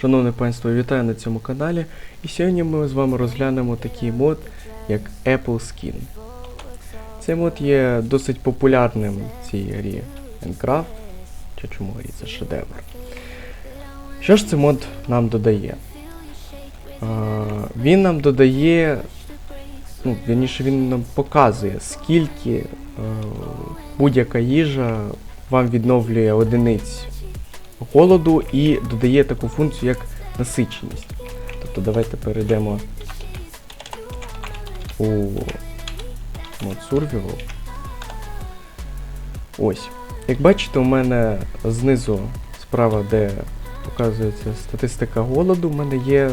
Шановне панство, вітаю на цьому каналі. І сьогодні ми з вами розглянемо такий мод, як Apple Skin. Цей мод є досить популярним в цій грі Minecraft. Чи чому грі це шедевр. Що ж цей мод нам додає? А, він нам додає, ну, вірніше, він нам показує, скільки е, будь-яка їжа вам відновлює одиниць голоду і додає таку функцію, як насиченість. Тобто давайте перейдемо у мод Survival. Ось. Як бачите, у мене знизу справа, де показується статистика голоду, у мене є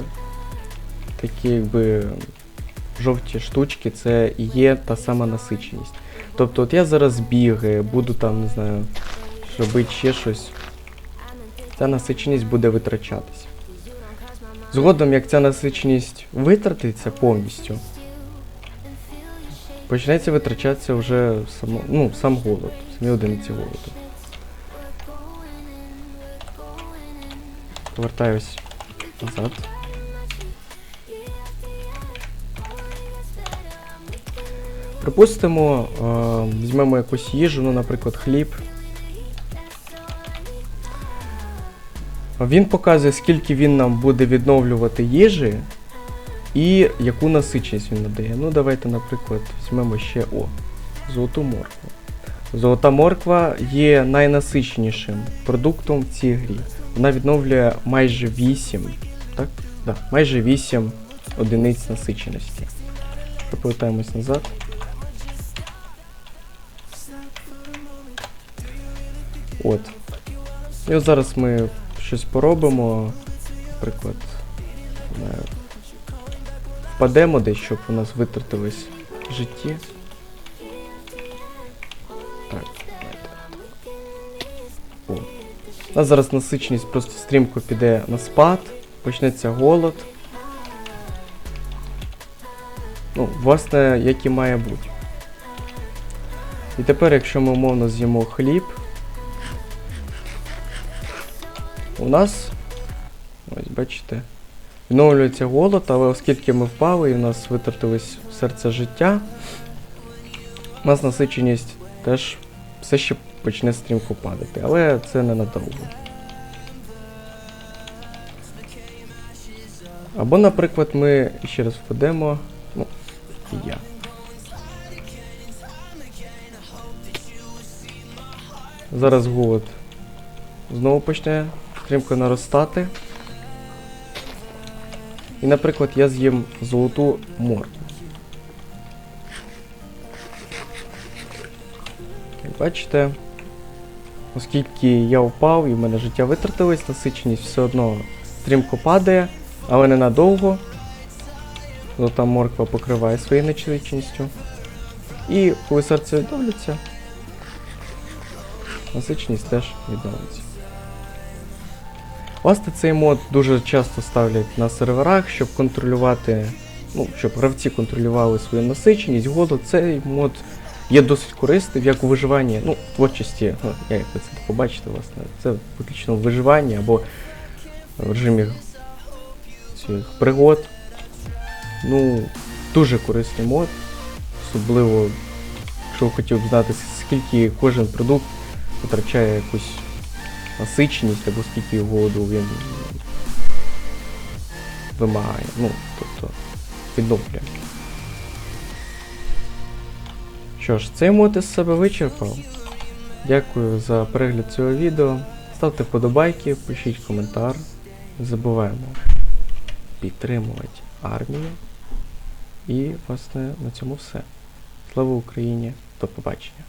такі якби жовті штучки, це і є та сама насиченість. Тобто, от я зараз бігаю, буду там, не знаю, робити ще щось ця насиченість буде витрачатися. Згодом, як ця насиченість витратиться повністю, почнеться витрачатися вже само, ну, сам голод, самі одиниці голоду. Повертаюсь назад. Припустимо, візьмемо якусь їжу, ну, наприклад, хліб. Він показує, скільки він нам буде відновлювати їжі і яку насиченість він надає. Ну, давайте, наприклад, візьмемо ще О, золоту моркву. Золота морква є найнасиченішим продуктом в цій грі. Вона відновлює майже 8, так? Да, майже 8 одиниць насиченості. Повертаємось назад. От. І от зараз ми щось поробимо, наприклад, впадемо десь, щоб у нас витратилось в житті. Так. О. У нас зараз насиченість просто стрімко піде на спад, почнеться голод. Ну, власне, як і має бути. І тепер, якщо ми умовно з'їмо хліб, у нас, ось бачите, відновлюється голод, але оскільки ми впали і у нас витратилось серце життя, у нас насиченість теж все ще почне стрімко падати, але це не надовго. Або, наприклад, ми ще раз впадемо, ну, і я. Зараз голод знову почне стрімко наростати. І, наприклад, я з'їм золоту моркву. Як бачите, оскільки я впав і в мене життя витратилось, насиченість все одно стрімко падає, але ненадовго. Золота морква покриває своєю насиченістю. І коли серце відновлюється, насиченість теж відновиться. Власне, цей мод дуже часто ставлять на серверах, щоб контролювати, ну, щоб гравці контролювали свою насиченість, голод. Цей мод є досить корисним, як у виживанні, ну, в творчості, ну, як ви це побачите, власне, це виключно в виживанні або в режимі цих пригод. Ну, дуже корисний мод, особливо, якщо ви хотів б знати, скільки кожен продукт витрачає якусь насиченість або скільки голоду він вимагає. Ну, тобто відновлює. Що ж, цей мод із себе вичерпав. Дякую за перегляд цього відео. Ставте вподобайки, пишіть коментар. Не забуваємо підтримувати армію. І, власне, на цьому все. Слава Україні! До побачення!